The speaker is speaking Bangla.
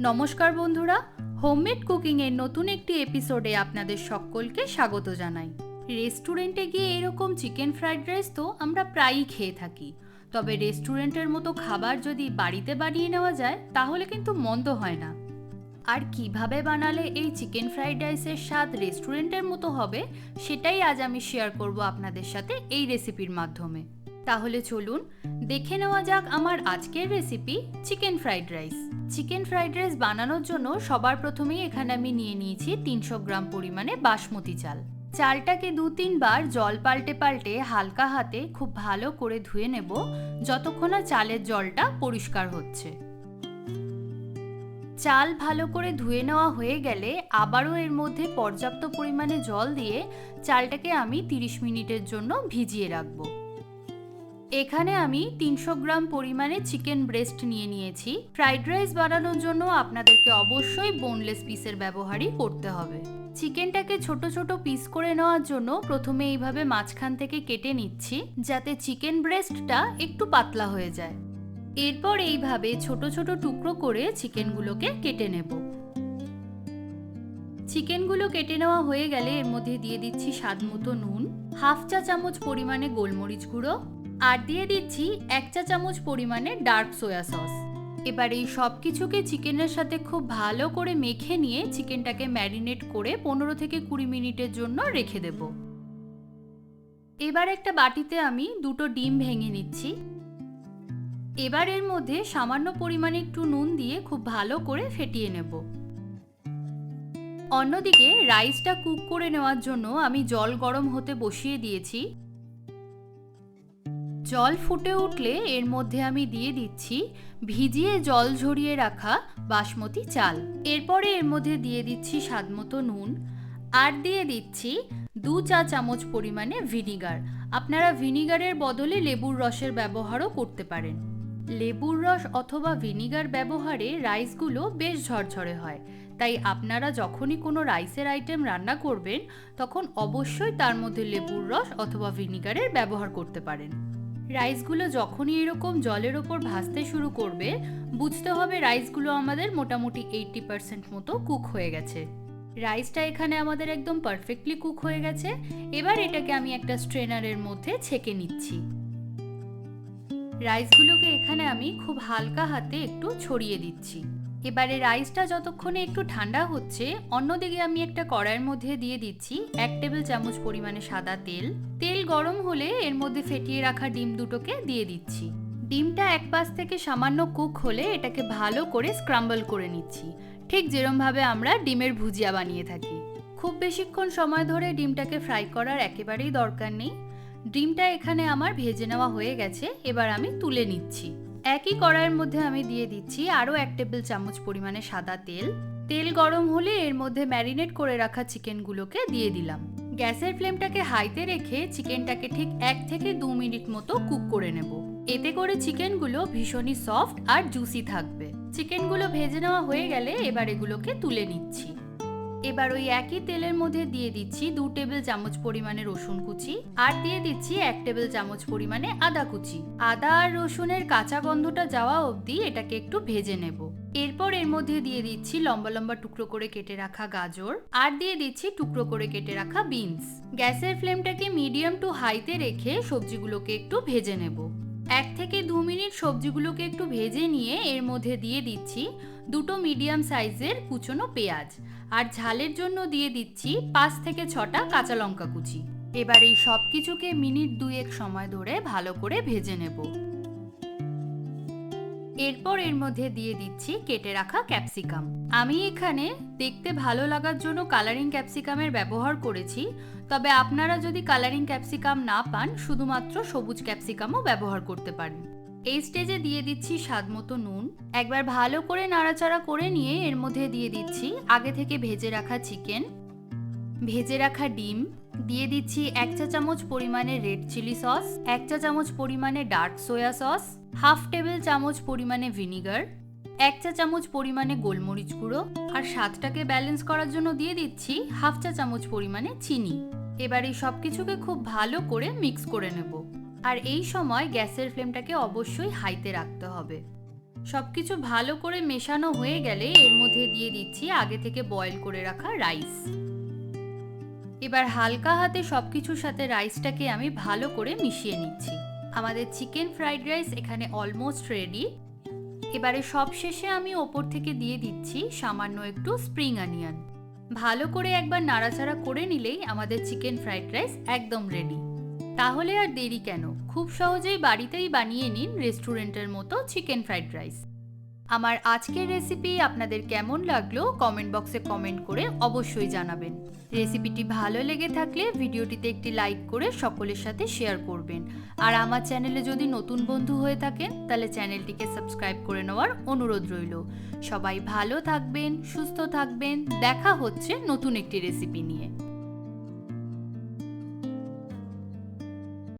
নমস্কার বন্ধুরা হোমমেড কুকিংয়ের নতুন একটি এপিসোডে আপনাদের সকলকে স্বাগত জানাই। রেস্টুরেন্টে গিয়ে এরকম চিকেন ফ্রাইড রাইস তো আমরা প্রায়ই খেয়ে থাকি। তবে রেস্টুরেন্টের মতো খাবার যদি বাড়িতে বানিয়ে নেওয়া যায়, তাহলে কিন্তু মন্দ হয় না। আর কীভাবে বানালে এই চিকেন ফ্রাইড রাইসের স্বাদ রেস্টুরেন্টের মতো হবে, সেটাই আজ আমি শেয়ার করব আপনাদের সাথে এই রেসিপির মাধ্যমে। তাহলে চলুন দেখে নেওয়া যাক আমার আজকের recipe chicken fried rice chicken fried rice বানানোর জন্য সবার প্রথমেই এখানে আমি নিয়ে নিয়েছি তিনশো গ্রাম পরিমাণে বাসমতি চাল। চালটাকে দু তিনবার জল পাল্টে পাল্টে হালকা হাতে খুব ভালো করে ধুয়ে নেব, যতক্ষণ না চালের জলটা পরিষ্কার হচ্ছে। চাল ভালো করে ধুয়ে নেওয়া হয়ে গেলে আবারও এর মধ্যে পর্যাপ্ত পরিমাণে জল দিয়ে চালটাকে আমি 30 মিনিটের জন্য ভিজিয়ে রাখব। এখানে আমি তিনশো গ্রাম পরিমাণে চিকেন ব্রেস্ট নিয়ে নিয়েছি। ফ্রাইড রাইস বানানোর জন্য আপনাদেরকে অবশ্যই বোনলেস পিসের ব্যবহারই করতে হবে। চিকেনটাকে ছোট ছোট পিস করে নেওয়ার জন্য প্রথমে এইভাবে মাঝখান থেকে কেটে নিচ্ছি, যাতে চিকেন ব্রেস্টটা একটু পাতলা হয়ে যায়। এরপর এইভাবে ছোট ছোট টুকরো করে চিকেনগুলোকে কেটে নেব। চিকেনগুলো কেটে নেওয়া হয়ে গেলে এর মধ্যে দিয়ে দিচ্ছি স্বাদ মতো নুন, হাফ চা চামচ পরিমাণে গোলমরিচ গুঁড়ো আর দিয়ে দিচ্ছি এক চা চামচ পরিমাণে ডার্ক সোয়া সস। এবার এই সব কিছুকে চিকেনের সাথে খুব ভালো করে মেখে নিয়ে চিকেনটাকে ম্যারিনেট করে পনেরো থেকে কুড়ি মিনিটের জন্য রেখে দেব। এবার একটা বাটিতে আমি দুটো ডিম ভেঙে নিচ্ছি। এবার এর মধ্যে সামান্য পরিমাণে একটু নুন দিয়ে খুব ভালো করে ফেটিয়ে নেব। অন্যদিকে রাইসটা কুক করে নেওয়ার জন্য আমি জল গরম হতে বসিয়ে দিয়েছি। জল ফুটে উঠলে এর মধ্যে আমি দিয়ে দিচ্ছি ভিজিয়ে জল ঝরিয়ে রাখা বাসমতি চাল। এরপরে এর মধ্যে দিয়ে দিচ্ছি স্বাদমতো নুন আর দিয়ে দিচ্ছি দু চা চামচ পরিমাণে ভিনিগার। আপনারা ভিনিগারের বদলে লেবুর রসের ব্যবহারও করতে পারেন। লেবুর রস অথবা ভিনিগার ব্যবহারে রাইসগুলো বেশ ঝরঝরে হয়। তাই আপনারা যখনই কোনো রাইসের আইটেম রান্না করবেন, তখন অবশ্যই তার মধ্যে লেবুর রস অথবা ভিনিগারের ব্যবহার করতে পারেন। রাইসগুলো যখনই এরকম জলের ওপর ভাজতে শুরু করবে, বুঝতে হবে রাইসগুলো আমাদের মোটামুটি এইটটি পার্সেন্ট মতো কুক হয়ে গেছে। রাইসটা এখানে আমাদের একদম পারফেক্টলি কুক হয়ে গেছে। এবার এটাকে আমি একটা স্ট্রেনারের মধ্যে ছেঁকে নিচ্ছি। রাইসগুলোকে এখানে আমি খুব হালকা হাতে একটু ছড়িয়ে দিচ্ছি। এবারে রাইসটা যতক্ষণে একটু ঠান্ডা হচ্ছে, অন্যদিকে আমি একটা কড়াইয়ের মধ্যে দিয়ে দিচ্ছি এক টেবিল চামচ পরিমাণে সাদা তেল। তেল গরম হলে এর মধ্যে ফেটিয়ে রাখা ডিম দুটোকে দিয়ে দিচ্ছি। ডিমটা এক পাশ থেকে সামান্য কুক হলে এটাকে ভালো করে স্ক্রাম্বল করে নিচ্ছি। ঠিক যেরমভাবে আমরা ডিমের ভুজিয়া বানিয়ে থাকি। খুব বেশিক্ষণ সময় ধরে ডিমটাকে ফ্রাই করার একেবারেই দরকার নেই। ডিমটা এখানে আমার ভেজে নেওয়া হয়ে গেছে, এবার আমি তুলে নিচ্ছি। একই কড়াইয়ের মধ্যে আমি দিয়ে দিচ্ছি আরও এক টেবিল চামচ পরিমাণে সাদা তেল। তেল গরম হলে এর মধ্যে ম্যারিনেট করে রাখা চিকেনগুলোকে দিয়ে দিলাম। গ্যাসের ফ্লেমটাকে হাইতে রেখে চিকেনটাকে ঠিক এক থেকে দু মিনিট মতো কুক করে নেব। এতে করে চিকেনগুলো ভীষণই সফট আর জুসি থাকবে। চিকেনগুলো ভেজে নেওয়া হয়ে গেলে এবার এগুলোকে তুলে নিচ্ছি। এবার ওই একই তেলের মধ্যে দিয়ে দিচ্ছি দু টেবিল চামচ পরিমাণে রসুন কুচি আর দিয়ে দিচ্ছি এক টেবিল চামচ পরিমাণে আদা কুচি। আদা আর রসুনের কাঁচা গন্ধটা যাওয়া অবধি এটাকে একটু ভেজে নেব। এরপর এর মধ্যে দিয়ে দিচ্ছি লম্বা লম্বা টুকরো করে কেটে রাখা গাজর আর দিয়ে দিচ্ছি টুকরো করে কেটে রাখা বিনস। গ্যাসের ফ্লেমটাকে মিডিয়াম টু হাইতে রেখে সবজিগুলোকে একটু ভেজে নেব। এক থেকে দু মিনিট সবজিগুলোকে একটু ভেজে নিয়ে এর মধ্যে দিয়ে দিচ্ছি দুটো মিডিয়াম সাইজের কুচনো পেঁয়াজ। আর ঝালের জন্য দিয়ে দিচ্ছি পাঁচ থেকে ছটা কাঁচা লঙ্কা কুচি। এবার এই সব কিছুকে মিনিট দুয়েক সময় ধরে ভালো করে ভেজে নেব। এরপর এর মধ্যে দিয়ে দিচ্ছি কেটে রাখা ক্যাপসিকাম। আমি এখানে দেখতে ভালো লাগার জন্য কালারিং ক্যাপসিকামের ব্যবহার করেছি, তবে আপনারা যদি কালারিং ক্যাপসিকাম না পান, শুধুমাত্র সবুজ ক্যাপসিকামও ব্যবহার করতে পারেন। এই স্টেজে দিয়ে দিচ্ছি স্বাদ মতো নুন। একবার ভালো করে নাড়াচাড়া করে নিয়ে এর মধ্যে দিয়ে দিচ্ছি আগে থেকে ভেজে রাখা চিকেন ভেজে রাখা ডিম, দিয়ে দিচ্ছি এক চা চামচ পরিমাণে রেড চিলি সস, এক চা চামচ পরিমাণে dark soya sauce, half table চামচ পরিমাণে ভিনিগার, এক চা চামচ পরিমাণে গোলমরিচ গুঁড়ো আর স্বাদটাকে ব্যালেন্স করার জন্য দিয়ে দিচ্ছি হাফ চা চামচ পরিমাণে চিনি। এবার এই সব কিছুকে খুব ভালো করে মিক্স করে নেব। আর এই সময় গ্যাসের ফ্লেমটাকে অবশ্যই হাইতে রাখতে হবে। সব কিছু ভালো করে মেশানো হয়ে গেলে এর মধ্যে দিয়ে দিচ্ছি আগে থেকে বয়েল করে রাখা রাইস। এবার হালকা হাতে সব কিছুর সাথে রাইসটাকে আমি ভালো করে মিশিয়ে নিচ্ছি। আমাদের চিকেন ফ্রাইড রাইস এখানে অলমোস্ট রেডি। এবারে সব শেষে আমি ওপর থেকে দিয়ে দিচ্ছি সামান্য একটু স্প্রিং অনিয়ন। ভালো করে একবার নাড়াচাড়া করে নিলেই আমাদের চিকেন ফ্রাইড রাইস একদম রেডি। তাহলে আর দেরি কেন? খুব সহজেই বাড়িতেই বানিয়ে নিন রেস্টুরেন্টের মতো চিকেন ফ্রাইড রাইস। আমার আজকের রেসিপি আপনাদের কেমন লাগল কমেন্ট বক্সে কমেন্ট করে অবশ্যই জানাবেন। রেসিপিটি ভালো লেগে থাকলে ভিডিওটিতে একটি লাইক করে সকলের সাথে শেয়ার করবেন। আর আমার চ্যানেলে যদি নতুন বন্ধু হয়ে থাকেন, তাহলে চ্যানেলটিকে সাবস্ক্রাইব করে নেওয়ার অনুরোধ রইল। সবাই ভালো থাকবেন, সুস্থ থাকবেন, দেখা হচ্ছে নতুন একটি রেসিপি নিয়ে।